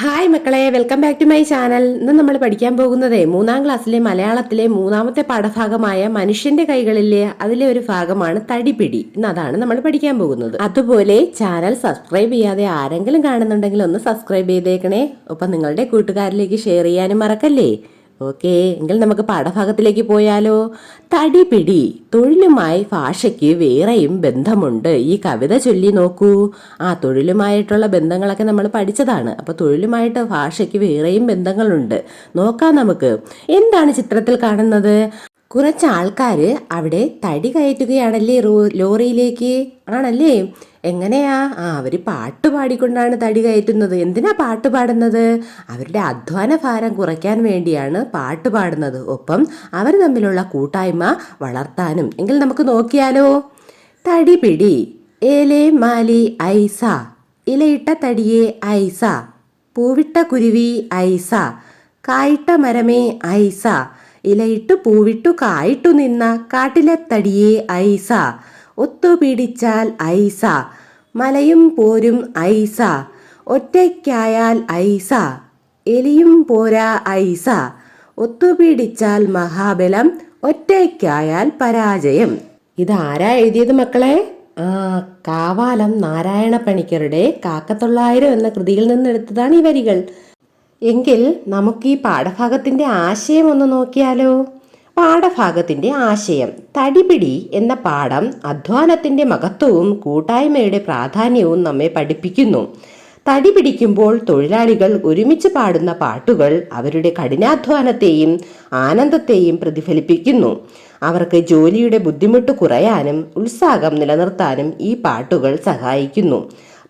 Hi മക്കളെ. Welcome back to my channel ഇന്ന് നമ്മൾ പഠിക്കാൻ പോകുന്നത് മൂന്നാം ക്ലാസ്സിലെ മലയാളത്തിലെ മൂന്നാമത്തെ പാഠഭാഗമായ മനുഷ്യന്റെ കൈകളിലെ അതിലെ ഒരു ഭാഗമാണ് തടിപിടി. എന്നതാണ് നമ്മൾ പഠിക്കാൻ പോകുന്നത്. അതുപോലെ ചാനൽ സബ്സ്ക്രൈബ് ചെയ്യാതെ ആരെങ്കിലും കാണുന്നുണ്ടെങ്കിൽ ഒന്ന് സബ്സ്ക്രൈബ് ചെയ്തേക്കണേ. ഒപ്പം നിങ്ങളുടെ കൂട്ടുകാരിലേക്ക് ഷെയർ ചെയ്യാനും മറക്കല്ലേ? ഓക്കെ എങ്കിൽ നമുക്ക് പാഠഭാഗത്തിലേക്ക് പോയാലോ? തടിപിടി തൊഴിലുമായി ഭാഷയ്ക്ക് വേറെയും ബന്ധമുണ്ട്. ഈ കവിത ചൊല്ലി നോക്കൂ. ആ തൊഴിലുമായിട്ടുള്ള ബന്ധങ്ങളൊക്കെ നമ്മൾ പഠിച്ചതാണ്. അപ്പോൾ തൊഴിലുമായിട്ട് ഭാഷയ്ക്ക് വേറെയും ബന്ധങ്ങളുണ്ട്. നോക്കാം നമുക്ക്. എന്താണ് ചിത്രത്തിൽ കാണുന്നത്? കുറച്ച് ആൾക്കാർ അവിടെ തടി കയറ്റുകയാണല്ലേ റോ ലോറിയിലേക്ക്? ആണല്ലേ? എങ്ങനെയാ? ആ അവർ പാട്ട് പാടിക്കൊണ്ടാണ് തടി കയറ്റുന്നത്. എന്തിനാ പാട്ട് പാടുന്നത്? അവരുടെ അധ്വാന ഭാരം കുറയ്ക്കാൻ വേണ്ടിയാണ് പാട്ട് പാടുന്നത്. ഒപ്പം അവർ തമ്മിലുള്ള കൂട്ടായ്മ വളർത്താനും. എങ്കിൽ നമുക്ക് നോക്കിയാലോ? തടി പിടി. ഏലേ മാലി ഐസ. ഇലയിട്ട തടിയെ ഐസ. പൂവിട്ട കുരുവി ഐസ. കായിട്ട മരമേ ഐസ. ഇലയിട്ടു പൂവിട്ടു കായിട്ടു നിന്ന കാട്ടിലെ തടിയെ ഐസ ഒത്തുപിടിച്ചാൽ ഐസ. മലയും പോരും ഐസ. ഒറ്റയ്ക്കായാൽ ഐസ. എലിയും പോരാ ഐസ. ഒത്തുപിടിച്ചാൽ മഹാബലം ഒറ്റയ്ക്കായാൽ പരാജയം. ഇതാരാ എഴുതിയത് മക്കളെ? ആ കാവാലം നാരായണ പണിക്കരുടെ കാക്കത്തൊള്ളായിരം എന്ന കൃതിയിൽ നിന്നെടുത്തതാണ് ഈ വരികൾ. എങ്കിൽ നമുക്ക് ഈ പാഠഭാഗത്തിന്റെ ആശയം ഒന്ന് നോക്കിയാലോ? പാഠഭാഗത്തിന്റെ ആശയം തടിപിടി എന്ന പാഠം അധ്വാനത്തിന്റെ മഹത്വവും കൂട്ടായ്മയുടെ പ്രാധാന്യവും നമ്മെ പഠിപ്പിക്കുന്നു. തടി പിടിക്കുമ്പോൾ തൊഴിലാളികൾ ഒരുമിച്ച് പാടുന്ന പാട്ടുകൾ അവരുടെ കഠിനാധ്വാനത്തെയും ആനന്ദത്തെയും പ്രതിഫലിപ്പിക്കുന്നു. അവർക്ക് ജോലിയുടെ ബുദ്ധിമുട്ട് കുറയാനും ഉത്സാഹം നിലനിർത്താനും ഈ പാട്ടുകൾ സഹായിക്കുന്നു.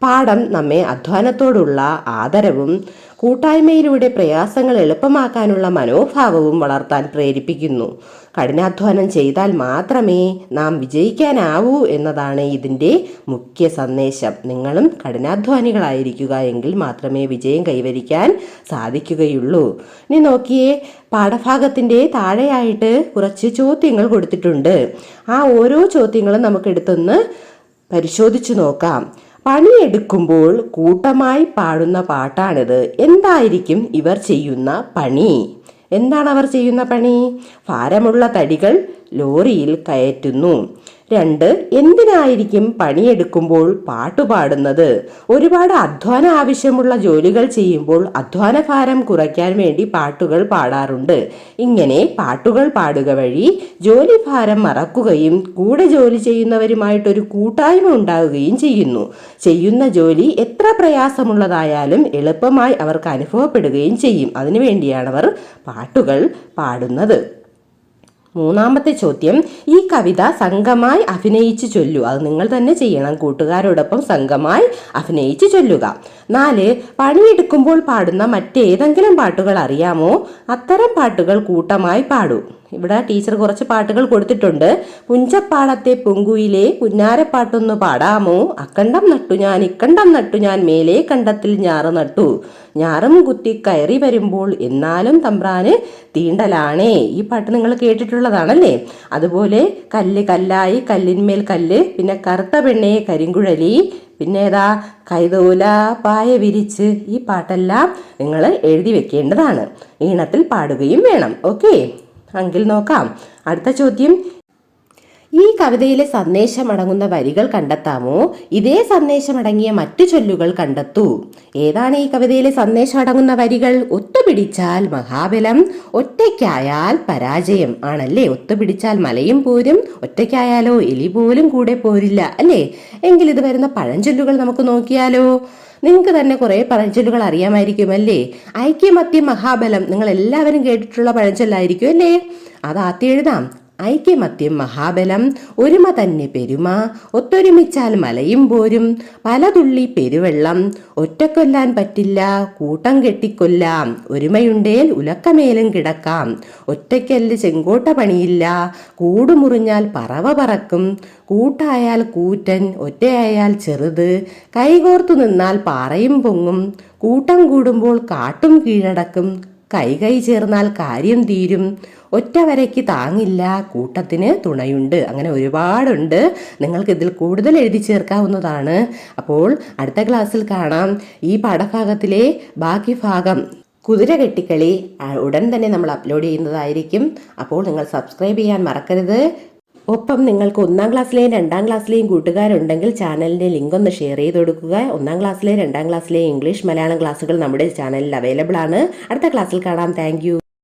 പാഠം നമ്മെ അധ്വാനത്തോടുള്ള ആദരവും കൂട്ടായ്മയിലൂടെ പ്രയാസങ്ങൾ എളുപ്പമാക്കാനുള്ള മനോഭാവവും വളർത്താൻ പ്രേരിപ്പിക്കുന്നു. കഠിനാധ്വാനം ചെയ്താൽ മാത്രമേ നാം വിജയിക്കാനാവൂ എന്നതാണ് ഇതിന്റെ മുഖ്യ സന്ദേശം. നിങ്ങളും കഠിനാധ്വാനികളായിരിക്കുക എങ്കിൽ മാത്രമേ വിജയം കൈവരിക്കാൻ സാധിക്കുകയുള്ളൂ. ഇനി നോക്കിയേ പാഠഭാഗത്തിന്റെ താഴെയായിട്ട് കുറച്ച് ചോദ്യങ്ങൾ കൊടുത്തിട്ടുണ്ട്. ആ ഓരോ ചോദ്യങ്ങളും നമുക്കെടുത്തൊന്ന് പരിശോധിച്ചു നോക്കാം. പണിയെടുക്കുമ്പോൾ കൂട്ടമായി പാടുന്ന പാട്ടാണിത്. എന്തായിരിക്കും ഇവർ ചെയ്യുന്ന പണി? എന്താണ് അവർ ചെയ്യുന്ന പണി? ഭാരമുള്ള തടികൾ ലോറിയിൽ കയറ്റുന്നു. രണ്ട് എന്തിനായിരിക്കും പണിയെടുക്കുമ്പോൾ പാട്ടുപാടുന്നത്? ഒരുപാട് അധ്വാന ആവശ്യമുള്ള ജോലികൾ ചെയ്യുമ്പോൾ അധ്വാന ഭാരം കുറയ്ക്കാൻ വേണ്ടി പാട്ടുകൾ പാടാറുണ്ട്. ഇങ്ങനെ പാട്ടുകൾ പാടുക വഴി ജോലി ഭാരം മറക്കുകയും കൂടെ ജോലി ചെയ്യുന്നവരുമായിട്ടൊരു കൂട്ടായ്മ ഉണ്ടാവുകയും ചെയ്യുന്നു. ചെയ്യുന്ന ജോലി എത്ര പ്രയാസമുള്ളതായാലും എളുപ്പമായി അവർക്ക് അനുഭവപ്പെടുകയും ചെയ്യും. അതിനുവേണ്ടിയാണ് അവർ പാട്ടുകൾ പാടുന്നത്. മൂന്നാമത്തെ ചോദ്യം ഈ കവിത സംഘമായി അഭിനയിച്ച് ചൊല്ലു. അത് നിങ്ങൾ തന്നെ ചെയ്യണം. കൂട്ടുകാരോടൊപ്പം സംഘമായി അഭിനയിച്ച് ചൊല്ലുക. നാല് പണിയെടുക്കുമ്പോൾ പാടുന്ന മറ്റേതെങ്കിലും പാട്ടുകൾ അറിയാമോ? അത്തരം പാട്ടുകൾ കൂട്ടമായി പാടൂ. ഇവിടെ ടീച്ചർ കുറച്ച് പാട്ടുകൾ കൊടുത്തിട്ടുണ്ട്. പുഞ്ചപ്പാടത്തെ പൊങ്കുയിലെ പുന്നാരപ്പാട്ടൊന്ന് പാടാമോ? അക്കണ്ടം നട്ടു ഞാൻ ഇക്കണ്ടം നട്ടു ഞാൻ മേലെ കണ്ടത്തിൽ ഞാറ് നട്ടു. ഞാറും കുത്തി കയറി വരുമ്പോൾ എന്നാലും തമ്പ്രാന് തീണ്ടലാണേ. ഈ പാട്ട് നിങ്ങൾ കേട്ടിട്ടുള്ളതാണല്ലേ? അതുപോലെ കല്ല് കല്ലായി കല്ലിന്മേൽ കല്ല് പിന്നെ കറുത്ത പെണ്ണെ കരിങ്കുഴലി പിന്നെ ഏതാ കൈതോല പായ വിരിച്ച്. ഈ പാട്ടെല്ലാം നിങ്ങൾ എഴുതി വെക്കേണ്ടതാണ്. ഈണത്തിൽ പാടുകയും വേണം. ഓക്കെ? എങ്കിൽ നോക്കാം. അടുത്ത ചോദ്യം ഈ കവിതയിലെ സന്ദേശം അടങ്ങുന്ന വരികൾ കണ്ടെത്താമോ? ഇതേ സന്ദേശം അടങ്ങിയ മറ്റു ചൊല്ലുകൾ കണ്ടെത്തൂ. ഏതാണ് ഈ കവിതയിലെ സന്ദേശം അടങ്ങുന്ന വരികൾ? ഒത്തുപിടിച്ചാൽ മഹാബലം ഒറ്റയ്ക്കായാൽ പരാജയം ആണല്ലേ? ഒത്തുപിടിച്ചാൽ മലയും പോരും ഒറ്റയ്ക്കായാലോ എലി പോലും കൂടെ പോരില്ല അല്ലേ? എങ്കിൽ ഇത് വരുന്ന പഴഞ്ചൊല്ലുകൾ നമുക്ക് നോക്കിയാലോ? നിങ്ങൾക്ക് തന്നെ കുറേ പഴഞ്ചൊല്ലുകൾ അറിയാമായിരിക്കും അല്ലേ? ഐക്യമത്യം മഹാബലം നിങ്ങൾ എല്ലാവരും കേട്ടിട്ടുള്ള പഴഞ്ചൊല്ലായിരിക്കും അല്ലേ? അത് ആദ്യം എഴുതാം. ഐക്യമത്യം മഹാബലം ഒരുമ തന്നെ പെരുമ. ഒത്തൊരുമിച്ചാൽ മലയും പോരും. പലതുള്ളി പെരുവെള്ളം. ഒറ്റക്കൊല്ലാൻ പറ്റില്ല കൂട്ടം കെട്ടിക്കൊല്ലാം. ഒരുമയുണ്ടേൽ ഉലക്കമേലും കിടക്കാം. ഒറ്റയ്ക്കല്ല് ചെങ്കോട്ട പണിയില്ല കൂടുമുറിഞ്ഞാൽ പറവ പറക്കും. കൂട്ടായാൽ കൂറ്റൻ ഒറ്റയായാൽ ചെറുത്. കൈകോർത്തു നിന്നാൽ പാറയും പൊങ്ങും. കൂട്ടം കൂടുമ്പോൾ കാട്ടും കീഴടക്കും. കൈ കൈ ചേർന്നാൽ കാര്യം തീരും. ഒറ്റ വരയ്ക്ക് താങ്ങില്ല കൂട്ടത്തിന് തുണയുണ്ട്. അങ്ങനെ ഒരുപാടുണ്ട്. നിങ്ങൾക്ക് ഇതിൽ കൂടുതൽ എഴുതി ചേർക്കാവുന്നതാണ്. അപ്പോൾ അടുത്ത ക്ലാസ്സിൽ കാണാം. ഈ പാഠഭാഗത്തിലെ ബാക്കി ഭാഗം കുതിര കെട്ടിക്കളി ഉടൻ തന്നെ നമ്മൾ അപ്ലോഡ് ചെയ്യുന്നതായിരിക്കും. അപ്പോൾ നിങ്ങൾ സബ്സ്ക്രൈബ് ചെയ്യാൻ മറക്കരുത്. ഒപ്പം നിങ്ങൾക്ക് ഒന്നാം ക്ലാസ്സിലെയും രണ്ടാം ക്ലാസ്സിലെയും കൂട്ടുകാരുണ്ടെങ്കിൽ ചാനലിന്റെ ലിങ്ക് ഒന്ന് ഷെയർ ചെയ്ത് കൊടുക്കുക. ഒന്നാം ക്ലാസ്സിലെ രണ്ടാം ക്ലാസ്സിലെ ഇംഗ്ലീഷ് മലയാളം ക്ലാസ്സുകൾ നമ്മുടെ ചാനലിൽ അവൈലബിൾ ആണ്. അടുത്ത ക്ലാസ്സിൽ കാണാം. താങ്ക്